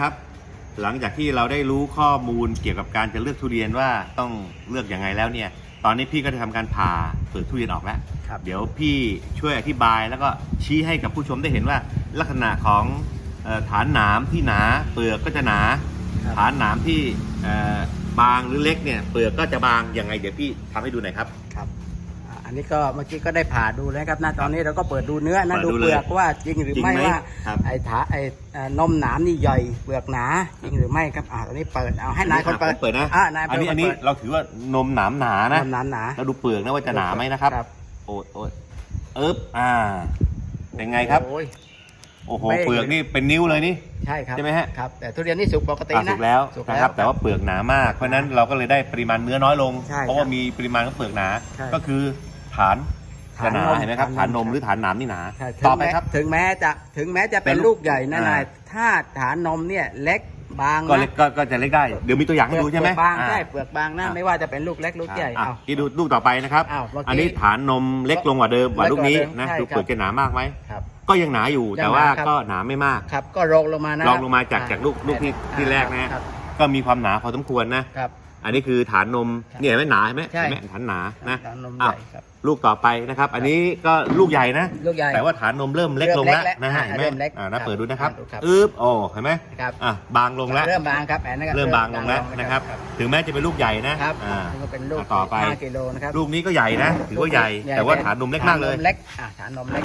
ครับหลังจากที่เราได้รู้ข้อมูลเกี่ยวกับการจะเลือกทุเรียนว่าต้องเลือกยังไงแล้วเนี่ย ตอนนี้พี่ก็ได้ทำการผ่าเปลือกทุเรียนออกแล้วครับเดี๋ยวพี่ช่วยอธิบายแล้วก็ชี้ให้กับผู้ชมได้เห็นว่า ลักษณะของเอ่อฐานหนามที่หนาเปลือกก็จะหนา ครับ ฐานหนามที่เอ่อบางหรือเล็กเนี่ยเปลือกก็จะบางยังไง เดี๋ยวพี่ทำให้ดูหน่อยครับครับ อ่าอันนี้ก็เมื่อกี้ก็ได้ผ่าดูแล้วครับนะตอนนี้เราก็เปิดดูเนื้อนะเปิดดูดูเปลือกเลยว่าจริงหรือจริงไม่ไหมว่าครับไอ้ถาไอ้เอ่อนมหนามนี่ใหญ่เปลือกหนาจริงหรือไม่ครับอ่าตอนนี้เปิดเอาให้นายคนเปิดผมเปิดนะอ่านายอันนี้อันนี้เปิดเราถือว่านมหนามหนานะ นมหนามหนาแล้วดูเปลือกนะว่าจะหนาไหมนะครับครับโอ้ยโอ้ยเอ๊บอ่า เป็นไงครับ โอ้ย โอ้โห ไม่ เปลือกนี่เป็นนิ้วเลยนี่ ใช่ครับใช่ไหมฮะ ครับ แต่ทุเรียนนี่สุกปกติอะนะ สุกแล้วสุกนะครับ แต่ว่าเปลือกหนามาก เพราะฉะนั้นเราก็เลยได้ปริมาณเนื้อน้อยลง ใช่เพราะว่ามีปริมาณของเปลือกหนา ใช่ ก็คือ ฐานจะหนาฐานนมเห็นไหมครับฐานนมฐานนมหรือฐานหนามนี่หนาใช่ต่อไปครับ ถึงแม้จะถึงแม้จะเป็นเป็นลูกใหญ่นะอ่าน นายถ้าฐานนมเนี่ยเล็กบางก็นะเล็กก็ก็จะเล็กได้ เดี๋ยวมีตัวอย่างให้ดูใช่ไหมเปลือกบางอ่า ใช่เปลือกบางนะอะไม่ว่าจะเป็นลูกเล็กลูกใหญ่อะเอา ที่ดูลูกต่อไปนะครับ อ้าวเมื่อกี้อันนี้ฐานนมเล็กลงกว่าเดิมกว่าเล็กลูกนี้กว่าเดิมนะใช่ดูเปลือกครับ จะหนามากไหม ครับ ก็ยังหนาอยู่ยังแต่ว่าหนาครับ ก็หนาไม่มาก ครับก็รองลงมานะรองลงมาจากอ่จากลูกลูกที่อ่าที่แรกนะ ครับก็มีความหนาพอสมควรนะ ครับ อันนี้คือฐานนมครับเนี่ยเห็นไหมหนาเห็นไหมใช่ เห็นไหมฐานหนานะฐานนมอ้าวใหญ่ครับ ลูกต่อไปนะครับ อันนี้ก็ลูกใหญ่นะ ลูกใหญ่ แต่ว่าฐานนมเริ่มเล็กเริ่ลมงเล็แล้วกแล้วนะฮะอ่าเห็นไหมเริ่มเล็กอ่าน่าเปิดดูนะครับดูครับ อึ๊บโอ้เห็นไหมครับอะบางลงแล้ว เริ่มบางครับแอนนะครับเริ่มบางลงแล้วนะครับ ถึงแม้จะเป็นลูกใหญ่นะ ครับอ่า นี่ก็เป็นลูกอะต่อไป ห้ากิโลนะครับลูกนี้ก็ใหญ่นะ ถือว่าใหญ่ แต่ว่าฐานนมเล็กมากเลย ฐนเล็กอะฐานนมเล็ก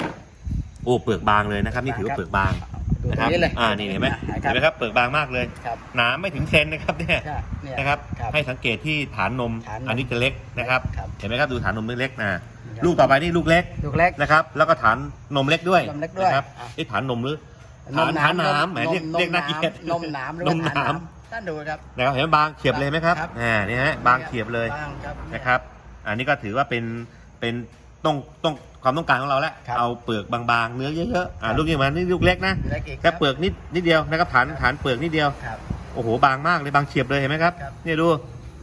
โอ้ เปลือกบางเลยนะครับ นี่ถือว่าเปลือกบางดู นะตครรับงนี้เลยอ่านี่เห็นไหมคเห็นไหมครับเปลือกบางมากเลยครับหนาไม่ถึงเซนนะครับเนี่ยใช่เนี่ยนะครับครับ ให้สังเกตที่ฐานนมฐานนมอันนี้จะเล็กนะครับครับ เห็นไหมครับดูฐานนมเล็กๆนะครับลูกต่อไปนี่ลูกเล็กลูกเล็กนะครับ แล้วก็ฐานนมเล็กด้วยนมเล็กด้วยนะครับอะนี่ฐานนมหรือฐานฐานหนามแหมเรียกเรียกน่าเกลียดนมหนามหรือนว่ามหนามท่านดูครับนะครับเห็นไหมบางเฉียบเลยไหมครับครับอ่านี่ฮะบางเฉียบเลยบางครับนะครับ อันนี้ก็ถือว่าเป็นเป็นต้องต้อง ความต้องการของเราแล้วครับเอาเปลือกบางๆ เนื้อเยอะๆอ่าครับ ลูกนี้มานี่ลูกเล็กนะเล็กอีกแค่เปลือกนิดนิดเดียวนะครับฐานฐานเปลือกนิดเดียว ครับ โอ้โหบางมากเลยบางเฉียบเลยเห็นไหมครับครับเนี่ยดู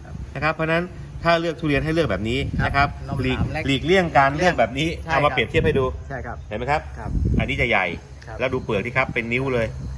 ครับนะครับ เพราะฉะนั้นถ้าเลือกทุเรียนให้เลือกแบบนี้ครับนะครับนมหลีกหนามเล็กหลีกเลี่ยงการเลือกแบบนี้ใช่เอามาครับ เปรียบเทียบให้ดูใช่ครับ เห็นไหมครับ ครับ อันนี้จะใหญ่ครับ แล้วดูเปลือกที่ครับเป็นนิ้วเลยเห็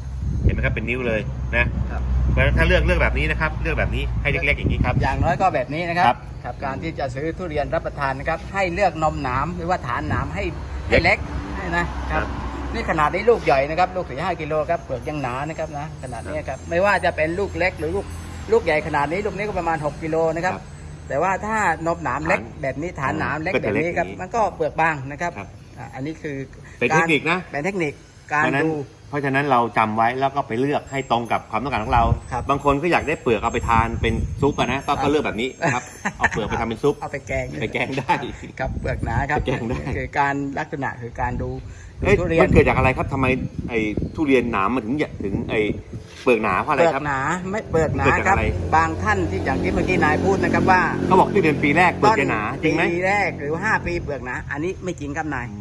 นไหมครับเป็นนิ้วเลยนะครับเพราะฉะนั้นถ้าเลือกเลือกแบบนี้นะครับ เลือกแบบนี้ให้เล็กๆอย่างนี้ครับ อย่างน้อยก็แบบนี้นะครับครับครับการที่จะซื้อทุเรียนรับประทานนะครับ ให้เลือกนมหนามหรือว่าฐานหนามให้เล็ให้กเล็กให้นะครับนี่ขนาดนี้ลูกใหญ่นะครับลูกสี่ห้ากิโลครับเปลือกยังหนานะครับนะขนาดนี้ครับไม่ว่าจะเป็นลูกเล็กหรือลูกลูกใหญ่ขนาดนี้ลูกนี้ก็ประมาณ 6กิโลนะครับครับแต่ว่าถ้านมหนามเล็กฐานแบบนี้ฐานหนามเล็กก็แบจะบเล็กนี้ครับอย่างนี้มันก็เปลือกบางนะครับครับ อะอันนี้คือเป็นเทคนิคนะเป็นเทคนิคการเพราะฉะนั้นดู เพราะฉะนั้นเราจำไว้แล้วก็ไปเลือกให้ตรงกับความต้องการของเราครับบางคนก็อยากได้เปลือกเอาไปทานเป็นซุปอะนะก็ครัก็บเลือกแบบนี้นะครับเอาเปลือกไปทำเป็นซุปเอาไปแกงไปแกงได้ ครับเปลือกหนาครับไปแกงได้ คือการลักษณะคือการดูดูเอ๊ะทุเรียมันนเกิดจากอะไรครับทำไมไอ้ทุเรียนหนามมันถึงถึงไอ้เปลือกหนาเพราะอะไรเปลือกครับหนาไม่เปลือกหนาเกิดจากครับ อะไร บางท่านที่อย่างที่เมื่อกี้นายพูดนะครับว่าเขาบอกทุเรียนปีแรกเปลือกจะหนาจริงไหม ปีแรกหรือ 5 ปีเปลือกหนา อันนี้ไม่จริงครับนาย อืม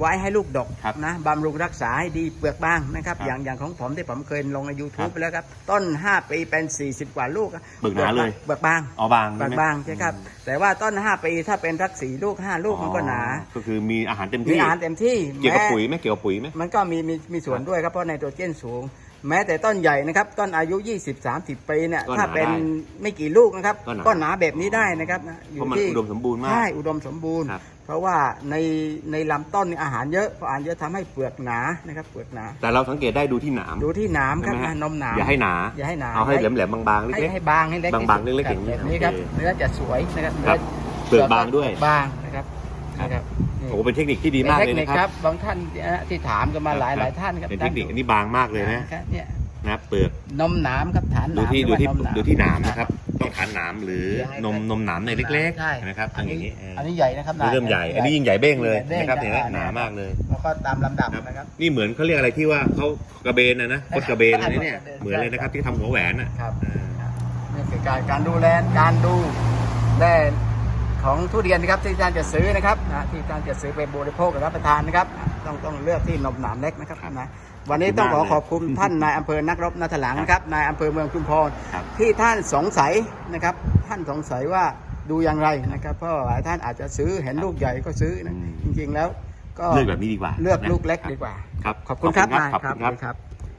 ไว้ให้ลูกดกครับนะบำรุงรักษาให้ดีเปลือกบางนะครับ ครับอย่างอย่างของผมที่ผมเคยลงในครั YouTube บไปแล้วครับ ต้น 5 ปีเป็น 40 กว่าลูกอะเปลือกหนาเลย เปลือกบางอ๋อบางเปลืใช่อกไหมบางใช่ครับ แต่ว่าต้น 5 ปีถ้าเป็นรักสีลูก 5 ลูกมันก็หนา อ๋อก็คือมีอาหารเต็มมีที่อาหารเต็มที่เกี่ยวกับแม้ ปุ๋ยไหมเกี่ยวกับปุ๋ยไหม มันก็มีมีมีส่วนด้วยครับเพราะไนโตรเจนสูง แม้แต่ต้นใหญ่นะครับ ต้นอายุ 20-30 ปีเนี่ยก็หนาถ้าเป็นได้ไม่กี่ลูกนะครับก็หนาก็หนาแบบนี้ได้นะครับนะเพราะมันอุดมสมบูรณ์มากใช่อุดมสมบูรณ์ ครับ เพราะว่าในในลำต้นนี่อาหารเยอะเพราะอาหารเยอะทำให้เปลือกหนานะครับ เปลือกหนา แต่เราสังเกตได้ดูที่หนาม ดูที่หนามครับใช่ไหมนะฮะ นมหนาม อย่าให้หนา อย่าให้หนา เอาให้แหลมๆบางๆให้เล็ก ให้บางให้เล็กบางๆที่สุดเล็กๆอย่างนี้แบบนี้ครับโอเคเนื้อจะสวยนะครับครับนื้เปลือกบางด้วย บางนะครับนะครับๆนี่ โอ้โหเป็นเทคนิคที่ดีมากป็เลยทนะครับบางท่านนะที่ถามกันมาหลายหลายท่านครับเป็นเทคนิคอันนี้บางมากเลยนะครับเนี่ยนะเปลือกนมหนามครับฐานหดูนามที่หดูรือที่ว่านมดูที่หนามนะครับต้องฐานหนามหรือยังไงนมนมหนามในเล็กใช่ ๆนะครับอันอนี้ย่างนี้เอออันนี้ใหญ่นะครับนี่เริ่มใหญ่ อันนี้ยิ่งใหญ่เบ้งเลยใหญ่นะครับบ้เห็นไหมอ่หนามากเลย แล้วก็ตามลำดับนะครับ นี่เหมือนเขาเรียกอะไรที่ว่าเขากระเบนนะนะโคตรกระเบนเลยนะเนี่ยกระเบนเหมือนเลยนะครับที่ทำหัวแหวนอะครับเออนี่คือการการดูแลการดูแล ของทุเรียนนะครับที่ท่านจะซื้อนะครับนะที่ท่านจะซื้อไปบริโภคกับรับประทานนะครับอะต้องต้องเลือกที่นมหนามเล็กนะครับนะวันนี้ต้องขอขอบคุณท่านนายอำเภอนักรบนาถลังนะครับนายอำเภอเมืองชุมพรครับที่ท่านสงสัยนะครับ ท่านสงสัยว่าดูอย่างไรนะครับ เพราะหลายท่านอาจจะซื้อเห็นลูกใหญ่ก็ซื้อนะอืมจริง ๆ แล้วก็เลือกแบบนี้ดีกว่า เลือกนะลูกเล็กครับดีกว่าครับขอบคุณครับนายขอบคุณครับครับ